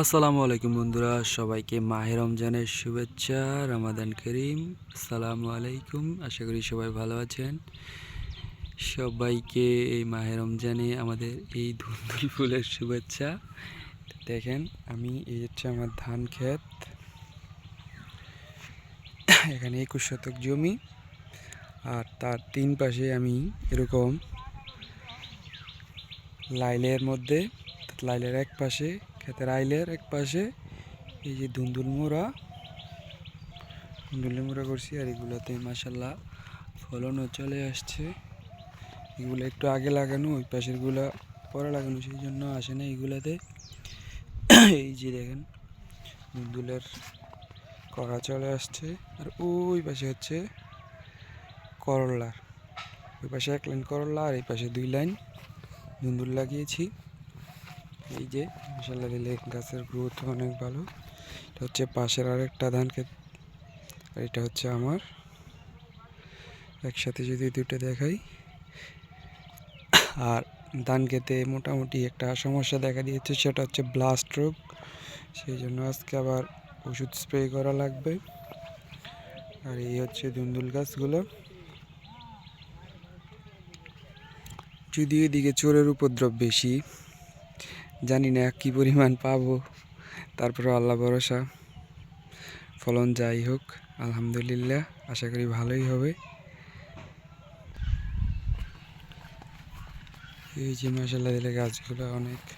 আসসালামু আলাইকুম বন্ধুরা, সবাইকে মাহে রমজানের শুভেচ্ছা, রামাদান করিম। আসসালামু আলাইকুম, আশা করি সবাই ভালো আছেন। সবাইকে এই মাহে রমজানে আমাদের এই ধুন্দুল ফুলের শুভেচ্ছা। দেখেন, আমি এই হচ্ছে আমার ধান ক্ষেত। এখানে একুশ শতক জমি, আর তার তিন পাশে আমি এরকম লাইলের মধ্যে, লাইলের এক পাশে ক্ষেতের আইলের এক পাশে এই যে ধুন্দুল মোড়া। ধুন্দুল মোড়া করছি আর এগুলোতে মাসাল্লাহ ফলনও চলে আসছে। এগুলো একটু আগে লাগানো, ওই পাশেরগুলো পরে লাগানো, সেই জন্য আসে না এইগুলাতে এই যে দেখেন ধুন্দুলের কড়া চলে আসছে। আর ওই পাশে হচ্ছে করলার। ওই পাশে এক লাইন করলা আর এই পাশে দুই লাইন ধুন্দুল লাগিয়েছি। এই যে মশাল্লা দিলে গাছের গ্রোথ অনেক ভালো। এটা হচ্ছে পাশের আরেকটা ধান ক্ষেত। আর এটা হচ্ছে আমার। একসাথে যদি দুটো দেখাই। আর ধান খেতে মোটামুটি একটা সমস্যা দেখা দিয়েছে, সেটা হচ্ছে ব্লাস্ট রোগ সেই জন্য আজকে আবার ওষুধ স্প্রে করা লাগবে। আর এই হচ্ছে ধুন্দুল গাছগুলো। যদিও এদিকে চোরের উপদ্রব বেশি জানি না কী পরিমাণ পাবো। তারপরে আল্লাহ ভরসা। ফলন যাই হোক, আলহামদুলিল্লাহ, আশা করি ভালোই হবে। এই যে মশালা দিলে গাছগুলো অনেক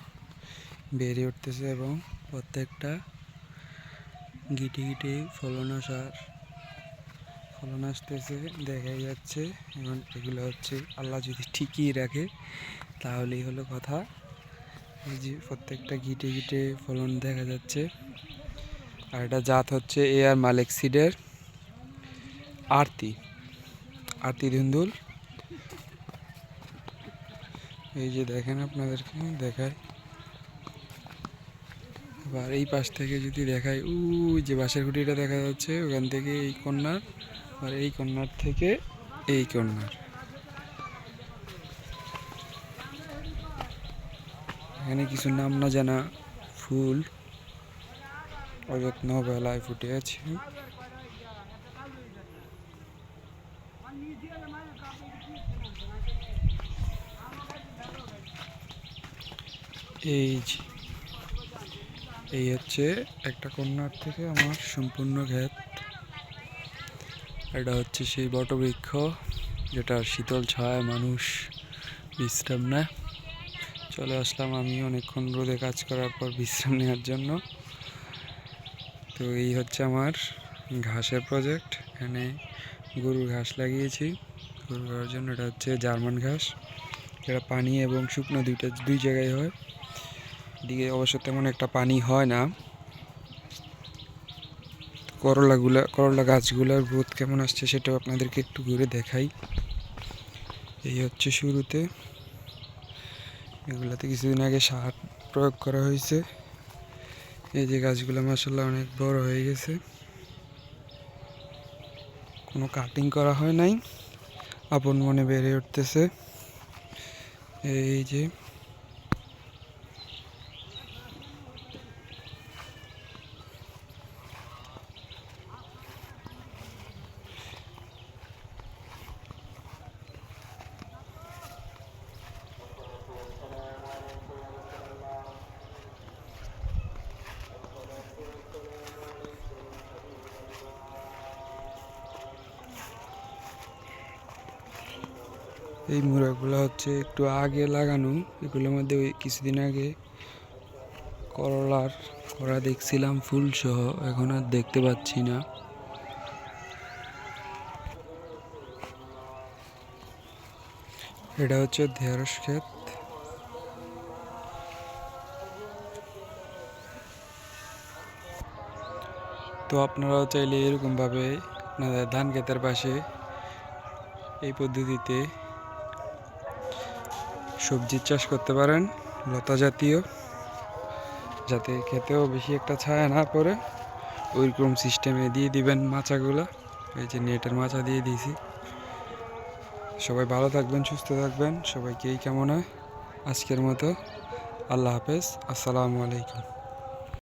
বেড়ে উঠতেছে এবং প্রত্যেকটা গিটে গিটে ফলন আসার, ফলন আসতেছে, দেখাই যাচ্ছে। এবং এগুলো হচ্ছে, আল্লাহ যদি ঠিকই রাখে, তাহলেই হলো কথা। প্রত্যেকটা গিটে গিটে ফলন দেখা যাচ্ছে। আর এটা জাত হচ্ছে এ আর মালিক সিডের আরতি আরতি ধুন্দুল। এই যে দেখেন আপনাদেরকে দেখায় এবার এই পাশ থেকে যদি দেখায় উ যে বাঁশের খুঁটিটা দেখা যাচ্ছে, ওখান থেকে এই কন্যার, আর এই কন্যার থেকে এই কন্যার। এখানে কিছু নাম না জানা ফুল। অযত্ন বেলায় ফুটে আছে। এই যে, এই হচ্ছে একটা কন্যার থেকে আমার সম্পূর্ণ ক্ষেত এটা হচ্ছে সেই বটবৃক্ষ যেটা শীতল ছায় মানুষ বিশ্রাম নেয়। চলে আসলাম আমি অনেকক্ষণ রোদে কাজ করার পর বিশ্রাম নেওয়ার জন্য। তো এই হচ্ছে আমার ঘাসের প্রজেক্ট এখানে গরুর ঘাস লাগিয়েছি। গরু ঘাসের জন্য এটা হচ্ছে জার্মান ঘাস। এটা পানি এবং শুকনো দুইটা, দুই জায়গায় হয়। এদিকে অবশ্য তেমন একটা পানি হয় না। করলাগুলা, করলা গাছগুলোর গ্রোথ কেমন আসছে সেটাও আপনাদেরকে একটু ঘুরে দেখাই। এই হচ্ছে শুরুতে। এগুলাতে কিছুদিন আগে সার প্রয়োগ করা হয়েছে। এই যে গাছগুলো মাসাল্লাহ অনেক বড় হয়ে গেছে। কোনো কাটিং করা হয় নাই। আপন মনে বেড়ে উঠতেছে। এই যে এই মুড়াগুলো হচ্ছে একটু আগে লাগানো। এগুলোর মধ্যে ওই কিছুদিন আগে করলার করা দেখছিলাম ফুল সহ এখন আর দেখতে পাচ্ছি না। এটা হচ্ছে ঢেঁড়স ক্ষেত। তো আপনারাও চাইলে এরকমভাবে আপনাদের ধান ক্ষেতের পাশে এই পদ্ধতিতে সবজির চাষ করতে পারেন, লতা জাতীয়, যাতে খেতেও বেশি একটা ছায়া না পড়ে। ওইরকম সিস্টেমে দিয়ে দিবেন মাচাগুলো। এই যে নেটের মাচা দিয়ে দিয়েছি। সবাই ভালো থাকবেন, সুস্থ থাকবেন। সবাইকে এই কেমন হয় আজকের মতো আল্লাহ হাফেজ। আসসালামু আলাইকুম।